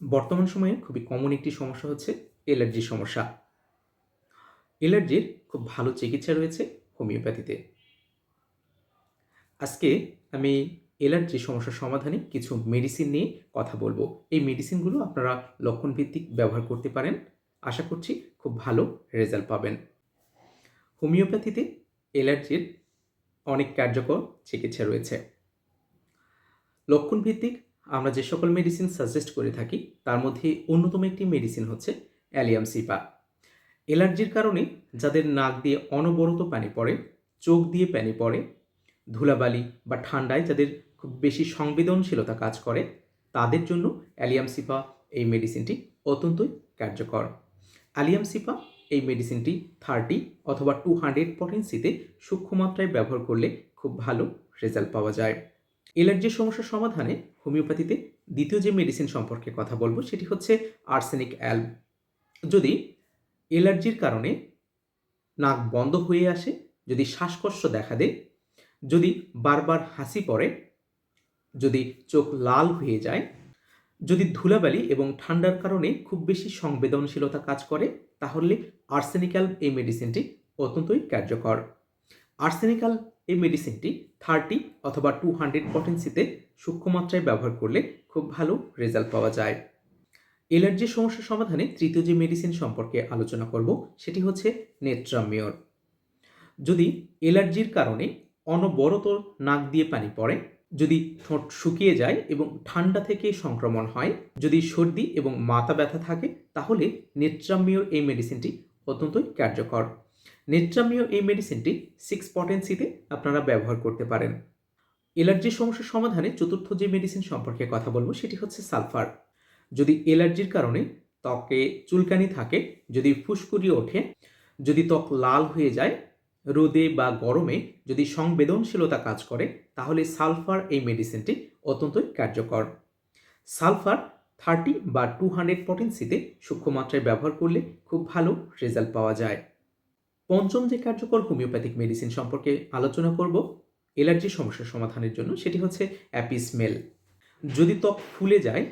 বর্তমান সময়ে খুবই কমন একটি সমস্যা হচ্ছে অ্যালার্জির সমস্যা। অ্যালার্জির খুব ভালো চিকিৎসা রয়েছে হোমিওপ্যাথিতে। আজকে আমি অ্যালার্জি সমস্যার সমাধানে কিছু মেডিসিন নিয়ে কথা বলব। এই মেডিসিনগুলো আপনারা লক্ষণভিত্তিক ব্যবহার করতে পারেন। আশা করছি খুব ভালো রেজাল্ট পাবেন। হোমিওপ্যাথিতে অ্যালার্জির অনেক কার্যকর চিকিৎসা রয়েছে। লক্ষণভিত্তিক আমরা যে সকল মেডিসিন সাজেস্ট করে থাকি, তার মধ্যে অন্যতম একটি মেডিসিন হচ্ছে অ্যালিয়াম সিপা। অ্যালার্জির কারণে যাদের নাক দিয়ে অনবরত পানি পড়ে, চোখ দিয়ে পানি পড়ে, ধুলাবালি বা ঠান্ডায় যাদের খুব বেশি সংবেদনশীলতা কাজ করে, তাদের জন্য অ্যালিয়াম সিপা এই মেডিসিনটি অত্যন্তই কার্যকর। অ্যালিয়াম সিপা এই মেডিসিনটি থার্টি অথবা টু হান্ড্রেড পটেন্সিতে সূক্ষ্ম মাত্রায় ব্যবহার করলে খুব ভালো রেজাল্ট পাওয়া যায়। অ্যালার্জির সমস্যার সমাধানে হোমিওপ্যাথিতে দ্বিতীয় যে মেডিসিন সম্পর্কে কথা বলব, সেটি হচ্ছে আর্সেনিক অ্যালব যদি এলার্জির কারণে নাক বন্ধ হয়ে আসে, যদি শ্বাসকষ্ট দেখা দেয়, যদি বারবার হাসি পড়ে, যদি চোখ লাল হয়ে যায়, যদি ধুলাবালি এবং ঠান্ডার কারণে খুব বেশি সংবেদনশীলতা কাজ করে, তাহলে আর্সেনিক্যাল এই মেডিসিনটি অত্যন্তই কার্যকর। আর্সেনিক্যাল এই মেডিসিনটি থার্টি অথবা টু হান্ড্রেড পটেন্সিতে সূক্ষ্মমাত্রায় ব্যবহার করলে খুব ভালো রেজাল্ট পাওয়া যায়। অ্যালার্জির সমস্যা সমাধানে তৃতীয় যে মেডিসিন সম্পর্কে আলোচনা করব, সেটি হচ্ছে নেট্রামিওর যদি অ্যালার্জির কারণে অনবরত নাক দিয়ে পানি পড়ে, যদি ঠোঁট শুকিয়ে যায় এবং ঠান্ডা থেকে সংক্রমণ হয়, যদি সর্দি এবং মাথা ব্যথা থাকে, তাহলে নেট্রামিওর এই মেডিসিনটি অত্যন্তই কার্যকর। নেট্রামিও এই মেডিসিনটি সিক্স পটেন্সিতে আপনারা ব্যবহার করতে পারেন। অ্যালার্জির সমস্যার সমাধানে চতুর্থ যে মেডিসিন সম্পর্কে কথা বলব সেটি হচ্ছে সালফার যদি এলার্জির কারণে ত্বকে চুলকানি থাকে, যদি ফুসকুড়ি ওঠে, যদি ত্বক লাল হয়ে যায়, রোদে বা গরমে যদি সংবেদনশীলতা কাজ করে, তাহলে সালফার এই মেডিসিনটি অত্যন্তই কার্যকর। সালফার থার্টি বা টু হান্ড্রেড পটেন্সিতে সূক্ষ্ম মাত্রায় ব্যবহার করলে খুব ভালো রেজাল্ট পাওয়া যায়। পঞ্চম যে কার্যকর হোমিওপ্যাথিক মেডিসিন সম্পর্কে আলোচনা করব, অ্যালার্জি সমস্যার সমাধানের জন্য, সেটি হচ্ছে অ্যাপিসমেল। যদি ত্বক ফুলে যায়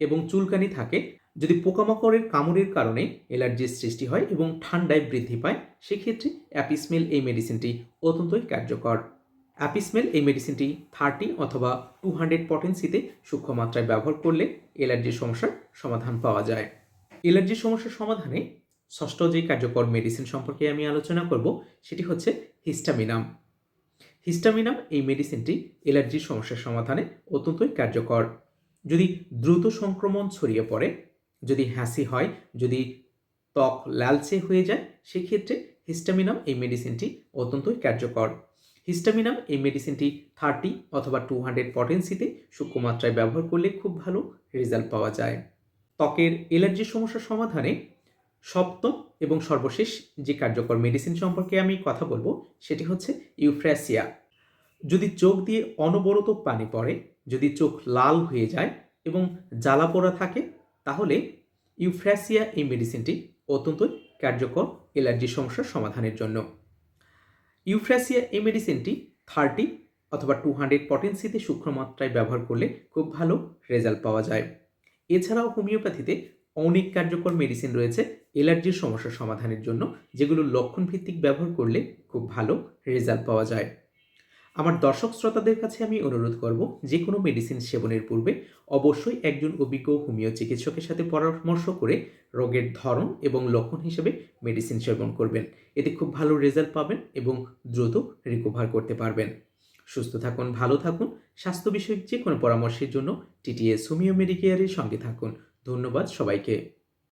এবং চুলকানি থাকে, যদি পোকামাকড়ের কামড়ের কারণে অ্যালার্জির সৃষ্টি হয় এবং ঠান্ডায় বৃদ্ধি পায়, সেক্ষেত্রে অ্যাপিসমেল এই মেডিসিনটি অত্যন্তই কার্যকর। অ্যাপিসমেল এই মেডিসিনটি থার্টি অথবা টু হান্ড্রেড পটেন্সিতে সূক্ষ্ম মাত্রায় ব্যবহার করলে অ্যালার্জির সমস্যার সমাধান পাওয়া যায়। অ্যালার্জির সমস্যার সমাধানে ষষ্ঠ যে কার্যকর মেডিসিন সম্পর্কে আমি আলোচনা করব, সেটি হচ্ছে হিস্টামিনাম হিস্টামিনাম এই মেডিসিনটি অ্যালার্জির সমস্যার সমাধানে অত্যন্তই কার্যকর। যদি দ্রুত সংক্রমণ ছড়িয়ে পড়ে, যদি হাসি হয়, যদি ত্বক লালচে হয়ে যায়, সেক্ষেত্রে হিস্টামিনাম এই মেডিসিনটি অত্যন্তই কার্যকর। হিস্টামিনাম এই মেডিসিনটি থার্টি অথবা টু হান্ড্রেড পটেন্সিতে সূক্ষ্মমাত্রায় ব্যবহার করলে খুব ভালো রেজাল্ট পাওয়া যায়। ত্বকের অ্যালার্জির সমস্যার সমাধানে সপ্তম এবং সর্বশেষ যে কার্যকর মেডিসিন সম্পর্কে আমি কথা বলব, সেটি হচ্ছে ইউফ্রাসিয়া। যদি চোখ দিয়ে অনবরত পানি পড়ে, যদি চোখ লাল হয়ে যায় এবং জ্বালা পোড়া থাকে, তাহলে ইউফ্রাসিয়া এই মেডিসিনটি অত্যন্তই কার্যকর অ্যালার্জি সমস্যার সমাধানের জন্য। ইউফ্রাসিয়া এই মেডিসিনটি থার্টি অথবা টু হান্ড্রেড পটেন্সিতে সূক্ষ্মমাত্রায় ব্যবহার করলে খুব ভালো রেজাল্ট পাওয়া যায়। এছাড়াও হোমিওপ্যাথিতে অনেক কার্যকর মেডিসিন রয়েছে অ্যালার্জির সমস্যার সমাধানের জন্য, যেগুলো লক্ষণ ভিত্তিক ব্যবহার করলে খুব ভালো রেজাল্ট পাওয়া যায়। আমার দর্শক শ্রোতাদের কাছে আমি অনুরোধ করব, যে কোনো মেডিসিন সেবনের পূর্বে অবশ্যই একজন অভিজ্ঞ হোমিও চিকিৎসকের সাথে পরামর্শ করে রোগের ধরন এবং লক্ষণ হিসেবে মেডিসিন সেবন করবেন। এতে খুব ভালো রেজাল্ট পাবেন এবং দ্রুত রিকভার করতে পারবেন। সুস্থ থাকুন, ভালো থাকুন, স্বাস্থ্য বিষয়ক যে কোনো পরামর্শের জন্য টিটিএস হোমিও মেডিকেয়ারের সঙ্গে থাকুন। ধন্যবাদ সবাইকে।